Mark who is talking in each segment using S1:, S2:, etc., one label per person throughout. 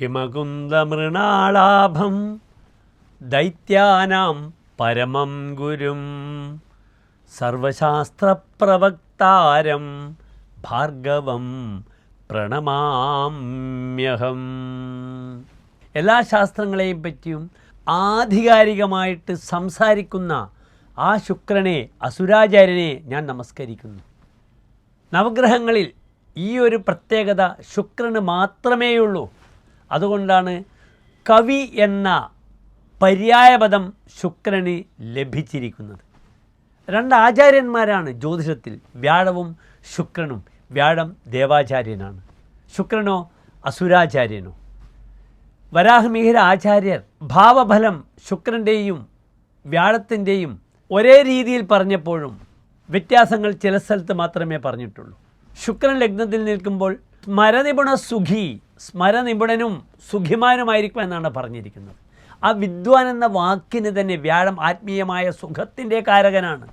S1: ഹിമകുന്ദമൃണാളാഭം ദൈത്യാനാം പരമം ഗുരും. സർവശാസ്ത്രപ്രവക്താരം ഭാർഗവം പ്രണമാമ്യഹം. എല്ലാ ശാസ്ത്രങ്ങളെയും പറ്റിയും ആധികാരികമായിട്ട് സംസാരിക്കുന്ന ആ ശുക്രനെ അസുരാചാര്യനെ ഞാൻ നമസ്കരിക്കുന്നു. നവഗ്രഹങ്ങളിൽ ഈ ഒരു പ്രത്യേകത ശുക്രന് മാത്രമേയുള്ളൂ. അതുകൊണ്ടാണ് കവി എന്ന പര്യായപദം ശുക്രന് ലഭിച്ചിരിക്കുന്നത്. രണ്ട് ആചാര്യന്മാരാണ് ജ്യോതിഷത്തിൽ വ്യാഴവും ശുക്രനും. വ്യാഴം ദേവാചാര്യനാണ്. ശുക്രനോ അസുരാചാര്യനോ. വരാഹമിഹിര ആചാര്യർ ഭാവഫലം ശുക്രന്റെയും വ്യാഴത്തിന്റെയും ഒരേ രീതിയിൽ പറഞ്ഞപ്പോഴും വ്യത്യാസങ്ങൾ ചില സ്ഥലത്ത് മാത്രമേ പറഞ്ഞിട്ടുള്ളൂ. ശുക്രൻ ലഗ്നത്തിൽ നിൽക്കുമ്പോൾ മരനിപുണ സുഖി സ്മരനിപുണനും സുഖിമാനുമായിരിക്കും എന്നാണ് പറഞ്ഞിരിക്കുന്നത്. ആ വിദ്വാൻ എന്ന വാക്കിന് തന്നെ വ്യാഴം ആത്മീയമായ സുഖത്തിന്റെ കാരകനാണ്.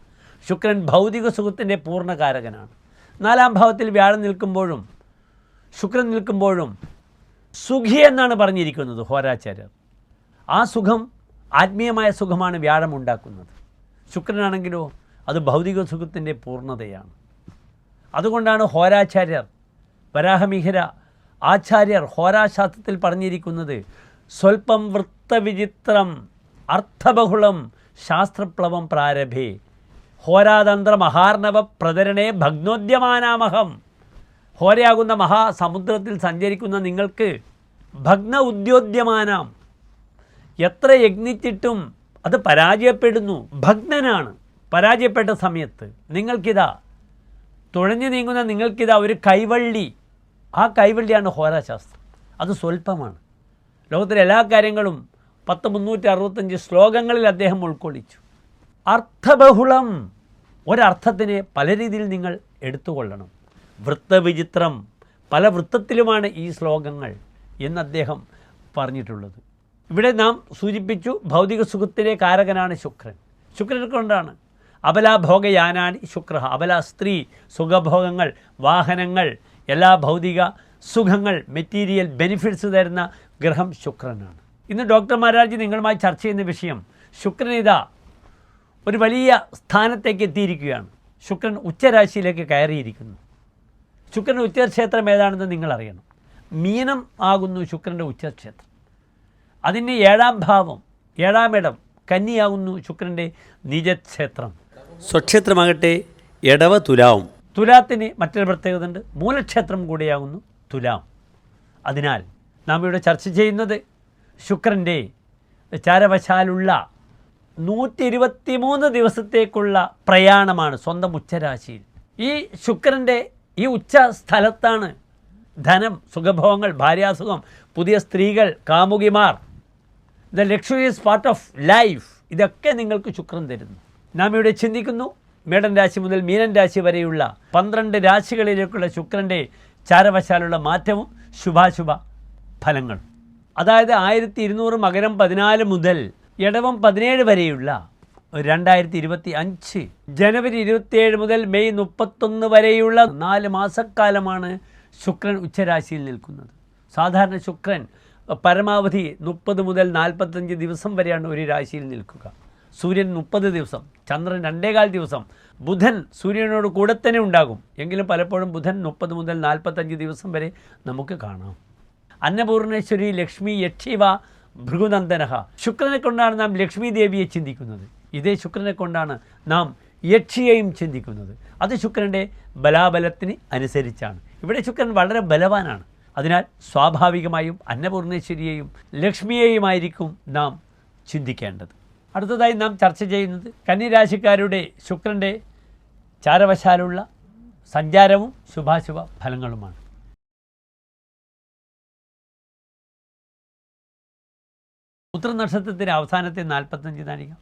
S1: ശുക്രൻ ഭൗതിക സുഖത്തിന്റെ പൂർണകാരകനാണ് നാലാം ഭാവത്തിൽ വ്യാഴം നിൽക്കുമ്പോഴും ശുക്രൻ നിൽക്കുമ്പോഴും സുഖി എന്നാണ് പറഞ്ഞിരിക്കുന്നത് ഹോരാചാര്യർ. ആ സുഖം ആത്മീയമായ സുഖമാണ് വ്യാഴം ഉണ്ടാക്കുന്നത്. ശുക്രനാണെങ്കിലോ അത് ഭൗതിക സുഖത്തിന്റെ പൂർണതയാണ്. അതുകൊണ്ടാണ് ഹോരാചാര്യർ വരാഹമിഹിര ആചാര്യർ ഹോരാശാസ്ത്രത്തിൽ പറഞ്ഞിരിക്കുന്നത് സ്വൽപ്പം വൃത്തവിചിത്രം അർത്ഥബഹുളം ശാസ്ത്രപ്ലവം പ്രാരഭേ. ഹോരാതന്ത്ര മഹാർണവ പ്രതരണേ ഭഗ്നോദ്യമാനാമഹം. ഹോരയാകുന്ന മഹാസമുദ്രത്തിൽ സഞ്ചരിക്കുന്ന നിങ്ങൾക്ക് ഭഗ്ന ഉദ്യോദ്യമാനാം. എത്ര യജ്ഞിച്ചിട്ടും അത് പരാജയപ്പെടുന്നു. ഭഗ്നനാണ് പരാജയപ്പെട്ട സമയത്ത്. നിങ്ങൾക്കിതാ തുഴഞ്ഞു നീങ്ങുന്ന നിങ്ങൾക്കിതാ ഒരു കൈവള്ളി ആ കൈവള്ളിയാണ് ഹോരാശാസ്ത്രം അത് സ്വല്പമാണ്. ലോകത്തിലെ എല്ലാ കാര്യങ്ങളും പത്ത് മുന്നൂറ്റി അറുപത്തഞ്ച് ശ്ലോകങ്ങളിൽ അദ്ദേഹം ഉൾക്കൊള്ളിച്ചു. അർത്ഥബഹുളം ഒരർത്ഥത്തിനെ പല രീതിയിൽ നിങ്ങൾ എടുത്തുകൊള്ളണം. വൃത്തവിചിത്രം പല വൃത്തത്തിലുമാണ് ഈ ശ്ലോകങ്ങൾ എന്ന് അദ്ദേഹം പറഞ്ഞിട്ടുള്ളത്. ഇവിടെ നാം സൂചിപ്പിച്ചു ഭൗതിക സുഖത്തിലെ കാരകനാണ് ശുക്രൻ. ശുക്രൻ കൊണ്ടാണ് അബലാഭോഗയാനാനി ശുക്ര. അബല സ്ത്രീ സുഖഭോഗങ്ങൾ വാഹനങ്ങൾ എല്ലാ ഭൗതിക സുഖങ്ങൾ മെറ്റീരിയൽ ബെനിഫിറ്റ്സ് തരുന്ന ഗ്രഹം ശുക്രനാണ്. ഇന്ന് ഡോക്ടർ മഹാരാജ് നിങ്ങളുമായി ചർച്ച ചെയ്യുന്ന വിഷയം ശുക്രനിത ഒരു വലിയ സ്ഥാനത്തേക്ക് എത്തിയിരിക്കുകയാണ്. ശുക്രൻ ഉച്ചരാശിയിലേക്ക് കയറിയിരിക്കുന്നു. ശുക്രന്റെ ഉച്ചക്ഷേത്രം ഏതാണെന്ന് നിങ്ങളറിയണം. മീനം ആകുന്നു ശുക്രന്റെ ഉച്ചക്ഷേത്രം. അതിന്റെ ഏഴാം ഭാവം ഏഴാം ഇടം കന്നിയാകുന്നു ശുക്രന്റെ നിജക്ഷേത്രം. സ്വക്ഷേത്രമാകട്ടെ ഇടവ തുലാവും തുലാത്തിന് മറ്റൊരു പ്രത്യേകത ഉണ്ട് മൂലക്ഷേത്രം കൂടിയാകുന്നു തുലാം. അതിനാൽ നാം ഇവിടെ ചർച്ച ചെയ്യുന്നത് ശുക്രന്റെ ചാരവശാലുള്ള നൂറ്റി ഇരുപത്തി മൂന്ന് ദിവസത്തേക്കുള്ള പ്രയാണമാണ് സ്വന്തം ഉച്ചരാശിയിൽ. ഈ ശുക്രന്റെ ഈ ഉച്ച സ്ഥലത്താണ് ധനം സുഖഭോഗങ്ങൾ ഭാര്യാസുഖം പുതിയ സ്ത്രീകൾ കാമുകിമാർ. The luxurious part of life ഇതൊക്കെ നിങ്ങൾക്ക് ശുക്രൻ തരുന്നു. നാം ഇവിടെ ചിന്തിക്കുന്നു മേടൻ രാശി മുതൽ മീനൻ രാശി വരെയുള്ള പന്ത്രണ്ട് രാശികളിലേക്കുള്ള ശുക്രന്റെ ചാരവശാലുള്ള മാറ്റവും ശുഭാശുഭ ഫലങ്ങൾ. അതായത് ആയിരത്തി ഇരുന്നൂറ് മകരം പതിനാല് മുതൽ ഇടവം പതിനേഴ് വരെയുള്ള രണ്ടായിരത്തി ഇരുപത്തി അഞ്ച് ജനുവരി ഇരുപത്തിയേഴ് മുതൽ മെയ് മുപ്പത്തൊന്ന് വരെയുള്ള നാല് മാസക്കാലമാണ് ശുക്രൻ ഉച്ചരാശിയിൽ നിൽക്കുന്നത്. സാധാരണ ശുക്രൻ പരമാവധി മുപ്പത് മുതൽ നാൽപ്പത്തഞ്ച് ദിവസം വരെയാണ് ഒരു രാശിയിൽ നിൽക്കുക. സൂര്യൻ മുപ്പത് ദിവസം ചന്ദ്രൻ രണ്ടേകാൽ ദിവസം ബുധൻ സൂര്യനോട് കൂടെ തന്നെ ഉണ്ടാകും. എങ്കിലും പലപ്പോഴും ബുധൻ മുപ്പത് മുതൽ നാൽപ്പത്തഞ്ച് ദിവസം വരെ നമുക്ക് കാണാം. അന്നപൂർണേശ്വരി ലക്ഷ്മി യക്ഷിവ ഭൃഗുനന്ദനഹ. ശുക്രനെ കൊണ്ടാണ് നാം ലക്ഷ്മി ദേവിയെ ചിന്തിക്കുന്നത്. ഇതേ ശുക്രനെ കൊണ്ടാണ് നാം യക്ഷിയെയും ചിന്തിക്കുന്നത്. അത് ശുക്രന്റെ ബലാബലത്തിന് അനുസരിച്ചാണ്. ഇവിടെ ശുക്രൻ വളരെ ബലവാനാണ്. അതിനാൽ സ്വാഭാവികമായും അന്നപൂർണേശ്വരിയെയും ലക്ഷ്മിയെയുമായിരിക്കും നാം ചിന്തിക്കേണ്ടത്. അടുത്തതായി നാം ചർച്ച ചെയ്യുന്നത് കന്നിരാശിക്കാരുടെ ശുക്രന്റെ ചാരവശാലുള്ള സഞ്ചാരവും ശുഭാശുഭ ഫലങ്ങളുമാണ്. ഉത്തര നക്ഷത്രത്തിന്റെ അവസാനത്തെ നാൽപ്പത്തഞ്ച് നാഴിക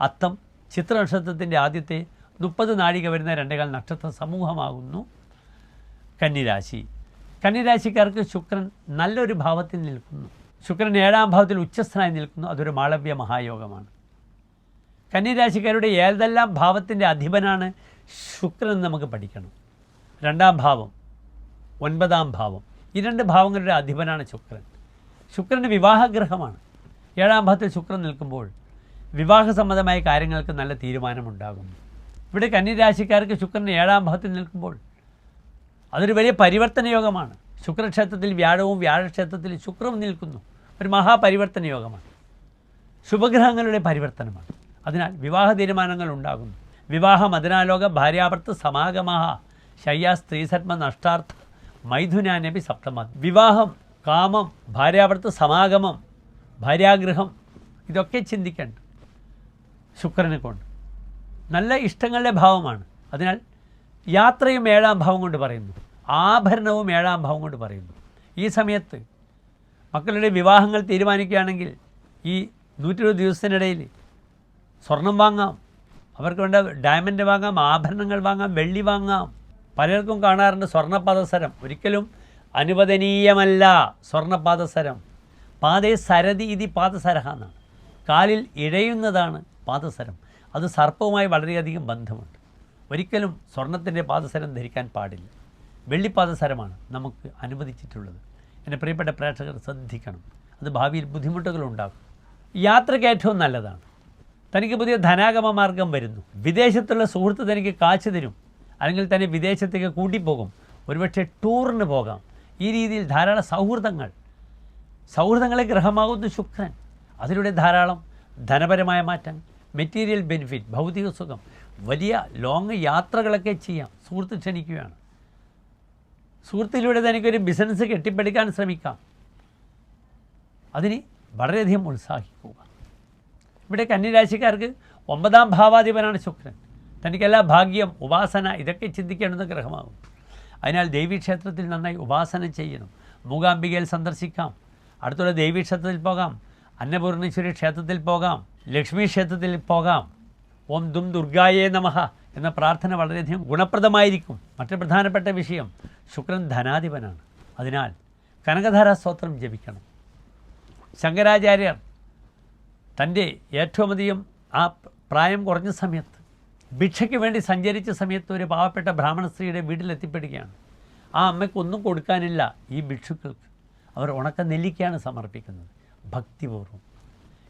S1: അത്തം ചിത്ര നക്ഷത്രത്തിന്റെ ആദ്യത്തെ മുപ്പത് നാഴിക വരുന്ന രണ്ടേകാൽ നക്ഷത്ര സമൂഹമാകുന്നു കന്നിരാശി. കന്നിരാശിക്കാർക്ക് ശുക്രൻ നല്ലൊരു ഭാവത്തിൽ നിൽക്കുന്നു. ശുക്രൻ ഏഴാം ഭാവത്തിൽ ഉച്ചസ്ഥനായി നിൽക്കുന്നു. അതൊരു മാളവ്യ മഹായോഗമാണ്. കന്നിരാശിക്കാരുടെ ഏതെല്ലാം ഭാവത്തിന്റെ അധിപനാണ് ശുക്രൻ നമുക്ക് പഠിക്കണം. രണ്ടാം ഭാവം ഒൻപതാം ഭാവം. ഈ രണ്ട് ഭാവങ്ങളുടെ അധിപനാണ് ശുക്രൻ. ശുക്രന്റെ വിവാഹഗ്രഹമാണ്. ഏഴാം ഭാവത്തിൽ ശുക്രൻ നിൽക്കുമ്പോൾ വിവാഹസംബന്ധമായ കാര്യങ്ങൾക്ക് നല്ല തീരുമാനമുണ്ടാകും ഇവിടെ കന്നിരാശിക്കാർക്ക് ശുക്രൻ ഏഴാം ഭാവത്തിൽ നിൽക്കുമ്പോൾ അതൊരു വലിയ പരിവർത്തന യോഗമാണ്. ശുക്രക്ഷേത്രത്തിൽ വ്യാഴവും വ്യാഴക്ഷേത്രത്തിൽ ശുക്രവും നിൽക്കുന്നു. ഒരു മഹാപരിവർത്തന യോഗമാണ്. ശുഭഗ്രഹങ്ങളുടെ പരിവർത്തനമാണ്. അതിനാൽ വിവാഹ തീരുമാനങ്ങൾ ഉണ്ടാകുന്നു. വിവാഹം അതിനാലോക ഭാര്യാഭർത്ത് സമാഗമാഹ. ശയ്യ സ്ത്രീധർമ്മ നഷ്ടാർത്ഥ മൈഥുനാനപി സപ്തമ. വിവാഹം കാമം ഭാര്യാഭർത്ത് സമാഗമം ഭാര്യാഗൃഹം ഇതൊക്കെ ചിന്തിക്കേണ്ട. ശുക്രനെ കൊണ്ട്. നല്ല ഇഷ്ടങ്ങളുടെ ഭാവമാണ്. അതിനാൽ യാത്രയും ഏഴാം ഭാവം കൊണ്ട് പറയുന്നു. ആഭരണവും ഏഴാം ഭാവം കൊണ്ട് പറയുന്നു. ഈ സമയത്ത് മക്കളുടെ വിവാഹങ്ങൾ തീരുമാനിക്കുകയാണെങ്കിൽ ഈ നൂറ്റി ഇരുപത് ദിവസത്തിനിടയിൽ സ്വർണം വാങ്ങാം. അവർക്ക് വേണ്ട ഡയമണ്ട് വാങ്ങാം ആഭരണങ്ങൾ വാങ്ങാം വെള്ളി വാങ്ങാം. പലർക്കും കാണാറുണ്ട് സ്വർണപാദസരം ഒരിക്കലും അനുവദനീയമല്ല സ്വർണപാദസരം പാതേ സരതി ഇതി പാദസരഹ എന്നാണ്. കാലിൽ ഇഴയുന്നതാണ് പാദസരം. അത് സർപ്പവുമായി വളരെയധികം ബന്ധമുണ്ട്. ഒരിക്കലും സ്വർണത്തിന്റെ പാദസരം ധരിക്കാൻ പാടില്ല. വെള്ളിപ്പാദസരമാണ് നമുക്ക് അനുവദിച്ചിട്ടുള്ളത്. എന്റെ പ്രിയപ്പെട്ട പ്രേക്ഷകർ ശ്രദ്ധിക്കണം. അത് ഭാവിയിൽ ബുദ്ധിമുട്ടുകൾ ഉണ്ടാകും യാത്രയ്ക്ക് ഏറ്റവും നല്ലതാണ്. തനിക്ക് പുതിയ ധനാഗമ മാർഗം വരുന്നു. വിദേശത്തുള്ള സുഹൃത്ത് തനിക്ക് കാശ് തരും. അല്ലെങ്കിൽ തന്നെ വിദേശത്തേക്ക് കൂട്ടിപ്പോകും. ഒരുപക്ഷെ ടൂറിന് പോകാം. ഈ രീതിയിൽ ധാരാളം സൗഹൃദങ്ങൾ. സൗഹൃദങ്ങളെ ഗ്രഹമാകുന്നു ശുക്രൻ. അതിലൂടെ ധാരാളം ധനപരമായ മാറ്റം മെറ്റീരിയൽ ബെനിഫിറ്റ് ഭൗതിക സുഖം വലിയ ലോങ് യാത്രകളൊക്കെ ചെയ്യാം. സുഹൃത്ത് ക്ഷണിക്കുകയാണ്. സുഹൃത്തിലൂടെ തനിക്കൊരു ബിസിനസ് കെട്ടിപ്പടുക്കാൻ ശ്രമിക്കാം. അതിന് വളരെയധികം ഉത്സാഹിക്കുക. ഇവിടെ കന്യരാശിക്കാർക്ക് ഒമ്പതാം ഭാവാധിപനാണ് ശുക്രൻ. തനിക്കെല്ലാ ഭാഗ്യം ഉപാസന ഇതൊക്കെ ചിന്തിക്കേണ്ടുന്ന ഗ്രഹമാകും. അതിനാൽ ദേവീക്ഷേത്രത്തിൽ നന്നായി ഉപാസന ചെയ്യണം. മൂകാംബികയിൽ സന്ദർശിക്കാം. അടുത്തുള്ള ദേവീക്ഷേത്രത്തിൽ പോകാം. അന്നപൂർണേശ്വരി ക്ഷേത്രത്തിൽ പോകാം. ലക്ഷ്മി ക്ഷേത്രത്തിൽ പോകാം. ഓം ദും ദുർഗായേ നമഹ എന്ന പ്രാർത്ഥന വളരെയധികം ഗുണപ്രദമായിരിക്കും. മറ്റു പ്രധാനപ്പെട്ട വിഷയം ശുക്രൻ ധനാധിപനാണ്. അതിനാൽ കനകധാരാ സ്തോത്രം ജപിക്കണം. ശങ്കരാചാര്യർ തന്റെ ഏറ്റവും അധികം ആ പ്രായം കുറഞ്ഞ സമയത്ത് ഭിക്ഷയ്ക്ക് വേണ്ടി സഞ്ചരിച്ച സമയത്ത് ഒരു പാവപ്പെട്ട ബ്രാഹ്മണ സ്ത്രീയുടെ വീട്ടിലെത്തിപ്പെടുകയാണ്. ആ അമ്മയ്ക്കൊന്നും കൊടുക്കാനില്ല ഈ ഭിക്ഷുക്കൾക്ക്. അവർ ഉണക്ക നെല്ലിക്കയാണ് സമർപ്പിക്കുന്നത്. ഭക്തിപൂർവം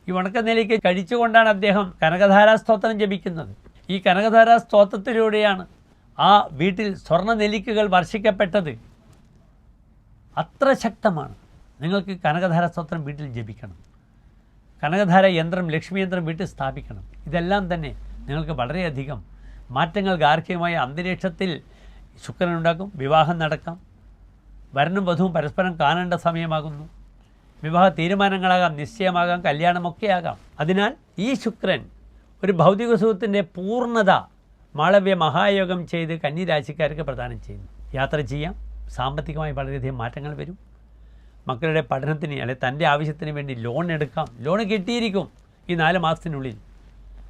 S1: ഈ ഉണക്ക നെല്ലിക്ക കഴിച്ചുകൊണ്ടാണ് അദ്ദേഹം കനകധാരാ സ്തോത്രം ജപിക്കുന്നത്. ഈ കനകധാരാ സ്തോത്രത്തിലൂടെയാണ് ആ വീട്ടിൽ സ്വർണ നെല്ലിക്കകൾ വർഷിക്കപ്പെട്ടത്. അത്ര ശക്തമാണ്. നിങ്ങൾക്ക് കനകധാര സ്തോത്രം വീട്ടിൽ ജപിക്കണം. കനകധാര യന്ത്രം ലക്ഷ്മി യന്ത്രം വീട്ടിൽ സ്ഥാപിക്കണം. ഇതെല്ലാം തന്നെ നിങ്ങൾക്ക് വളരെയധികം മാറ്റങ്ങൾ ഗാർഹികമായ അന്തരീക്ഷത്തിൽ ശുക്രനുണ്ടാക്കും വിവാഹം നടക്കാം വരനും വധുവും പരസ്പരം കാണേണ്ട സമയമാകുന്നു. വിവാഹ തീരുമാനങ്ങളാകാം നിശ്ചയമാകാം കല്യാണമൊക്കെ ആകാം. അതിനാൽ ഈ ശുക്രൻ ഒരു ഭൗതിക സുഖത്തിന്റെ പൂർണത മാളവ്യ മഹായോഗം ചെയ്ത് കന്നിരാശിക്കാർക്ക് പ്രദാനം ചെയ്യുന്നു. യാത്ര ചെയ്യാം സാമ്പത്തികമായി വളരെയധികം മാറ്റങ്ങൾ വരും. മക്കളുടെ പഠനത്തിന് അല്ലെ തന്റെ ആവശ്യത്തിന് വേണ്ടി ലോൺ എടുക്കാം. ലോൺ കിട്ടിയിരിക്കും ഈ നാല് മാസത്തിനുള്ളിൽ.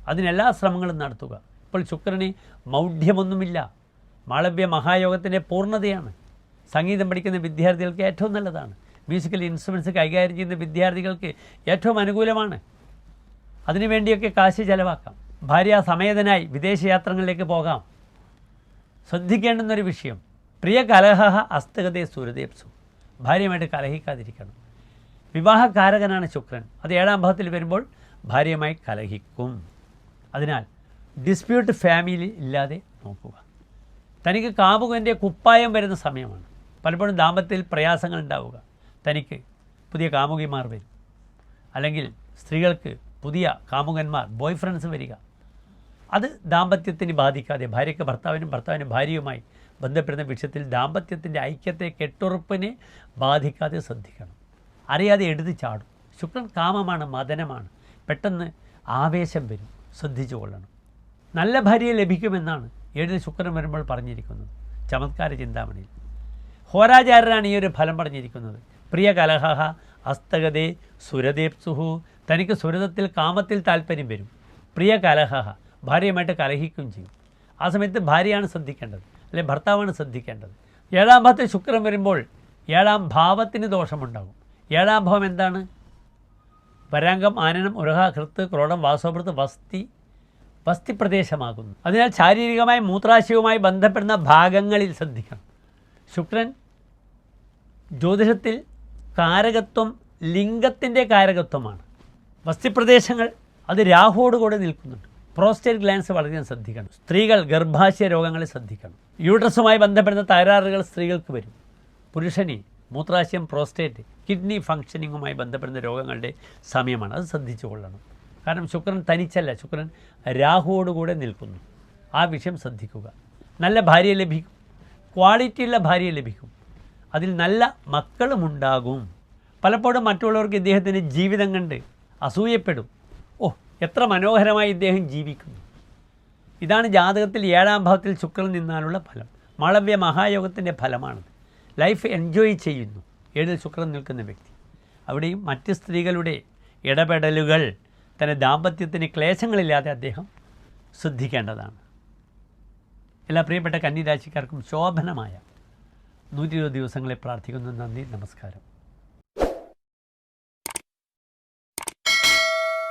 S1: അതിനെല്ലാ ശ്രമങ്ങളും നടത്തുക. ഇപ്പോൾ ശുക്രന് മൗഢ്യമൊന്നുമില്ല. മാളവ്യ മഹായോഗത്തിന്റെ പൂർണതയാണ്. സംഗീതം പഠിക്കുന്ന വിദ്യാർത്ഥികൾക്ക് ഏറ്റവും നല്ലതാണ്. മ്യൂസിക്കൽ ഇൻസ്ട്രുമെന്റ്സ് കൈകാര്യം ചെയ്യുന്ന വിദ്യാർത്ഥികൾക്ക് ഏറ്റവും അനുകൂലമാണ്. അതിനുവേണ്ടിയൊക്കെ കാശ് ചെലവാക്കാം. ഭാര്യ സമേതനായി വിദേശയാത്രകളിലേക്ക് പോകാം. ശ്രദ്ധിക്കേണ്ടുന്നൊരു വിഷയം. പ്രിയ കലഹ അസ്തകതേ സുരദേപ്സു. ഭാര്യയുമായിട്ട് കലഹിക്കാതിരിക്കണം. വിവാഹകാരകനാണ് ശുക്രൻ. അത് ഏഴാം ഭാവത്തിൽ വരുമ്പോൾ ഭാര്യയുമായി കലഹിക്കും. അതിനാൽ ഡിസ്പ്യൂട്ട് ഫാമിലി ഇല്ലാതെ നോക്കുക. തനിക്ക് കാമുകന്റെ കുപ്പായം വരുന്ന സമയമാണ്. പലപ്പോഴും ദാമ്പത്യത്തിൽ പ്രയാസങ്ങൾ ഉണ്ടാവുക. തനിക്ക് പുതിയ കാമുകിമാർ വരും. അല്ലെങ്കിൽ സ്ത്രീകൾക്ക് പുതിയ കാമുകന്മാർ ബോയ് ഫ്രണ്ട്സ് വരിക. അത് ദാമ്പത്യത്തിന് ബാധിക്കാതെ ഭാര്യയ്ക്ക് ഭർത്താവിനും ഭർത്താവിനും ഭാര്യയുമായി ബന്ധപ്പെടുന്ന വിഷയത്തിൽ ദാമ്പത്യത്തിന്റെ ഐക്യത്തെ കെട്ടുറപ്പിനെ ബാധിക്കാതെ ശ്രദ്ധിക്കണം. അറിയാതെ എഴുതി ചാടും. ശുക്രൻ കാമമാണ് മദനമാണ്. പെട്ടെന്ന് ആവേശം വരും. ശ്രദ്ധിച്ചു കൊള്ളണം. നല്ല ഭാര്യയെ ലഭിക്കുമെന്നാണ് എഴുതി ശുക്രൻ വരുമ്പോൾ പറഞ്ഞിരിക്കുന്നത്. ചമത്കാര ചിന്താമണിയിൽ. ഹോരാചാര്യനാണ് ഈ ഒരു ഫലം പറഞ്ഞിരിക്കുന്നത്. പ്രിയ കലഹ അസ്തകതേ സുരദേപ്സുഹു. തനിക്ക് സുരതത്തിൽ കാമത്തിൽ താല്പര്യം വരും. പ്രിയ കലഹ ഭാര്യയുമായിട്ട് കലഹിക്കുകയും ചെയ്യും. ആ സമയത്ത് ഭാര്യയാണ് ശ്രദ്ധിക്കേണ്ടത്. അല്ലെ ഭർത്താവാണ് ശ്രദ്ധിക്കേണ്ടത്. ഏഴാം ഭാവത്തിൽ ശുക്രൻ വരുമ്പോൾ ഏഴാം ഭാവത്തിന് ദോഷമുണ്ടാകും. ഏഴാം ഭാവം എന്താണ്? വരാംഗം ആനനം ഉരഹ ഹൃത്ത് ക്രോഡം വാസോഭൃത്ത് വസ്തി വസ്തി പ്രദേശമാകുന്നു അതിനാൽ ശാരീരികമായി മൂത്രാശയവുമായി ബന്ധപ്പെടുന്ന ഭാഗങ്ങളിൽ ശ്രദ്ധിക്കണം. ശുക്രൻ ജ്യോതിഷത്തിൽ കാരകത്വം ലിംഗത്തിന്റെ കാരകത്വമാണ്. വസ്തിപ്രദേശങ്ങൾ അത് രാഹുവോട് കൂടെ നിൽക്കുന്നുണ്ട്. പ്രോസ്റ്റേറ്റ് ഗ്ലാൻസ് വളരെയധികം ശ്രദ്ധിക്കണം. സ്ത്രീകൾ ഗർഭാശയ രോഗങ്ങളെ ശ്രദ്ധിക്കണം. യൂട്രസുമായി ബന്ധപ്പെടുന്ന തകരാറുകൾ സ്ത്രീകൾക്ക് വരും. പുരുഷന് മൂത്രാശയം പ്രോസ്റ്റേറ്റ് കിഡ്നി ഫങ്ഷനിങ്ങുമായി ബന്ധപ്പെടുന്ന രോഗങ്ങളുടെ സമയമാണ്. അത് ശ്രദ്ധിച്ചു കൊള്ളണം. കാരണം ശുക്രൻ തനിച്ചല്ല. ശുക്രൻ രാഹുവോടുകൂടെ നിൽക്കുന്നു. ആ വിഷയം ശ്രദ്ധിക്കുക. നല്ല ഭാര്യ ലഭിക്കും. ക്വാളിറ്റിയുള്ള ഭാര്യ ലഭിക്കും. അതിൽ നല്ല മക്കളുമുണ്ടാകും. പലപ്പോഴും മറ്റുള്ളവർക്ക് ഇദ്ദേഹത്തിന്റെ ജീവിതം കണ്ട് അസൂയപ്പെടും. എത്ര മനോഹരമായി ഇദ്ദേഹം ജീവിക്കുന്നു. ഇതാണ് ജാതകത്തിൽ ഏഴാം ഭാവത്തിൽ ശുക്രൻ നിന്നാലുള്ള ഫലം. മാളവ്യ മഹായോഗത്തിന്റെ ഫലമാണത്. ലൈഫ് എൻജോയ് ചെയ്യുന്നു. ഏഴിൽ ശുക്രൻ നിൽക്കുന്ന വ്യക്തി. അവിടെയും മറ്റ് സ്ത്രീകളുടെ ഇടപെടലുകൾ തന്റെ ദാമ്പത്യത്തിന് ക്ലേശങ്ങളില്ലാതെ അദ്ദേഹം ശ്രദ്ധിക്കേണ്ടതാണ്. എല്ലാ പ്രിയപ്പെട്ട കന്നിരാശിക്കാർക്കും ശോഭനമായ നൂറ്റി ഇരുപത് ദിവസങ്ങളെ പ്രാർത്ഥിക്കുന്നു. നന്ദി നമസ്കാരം.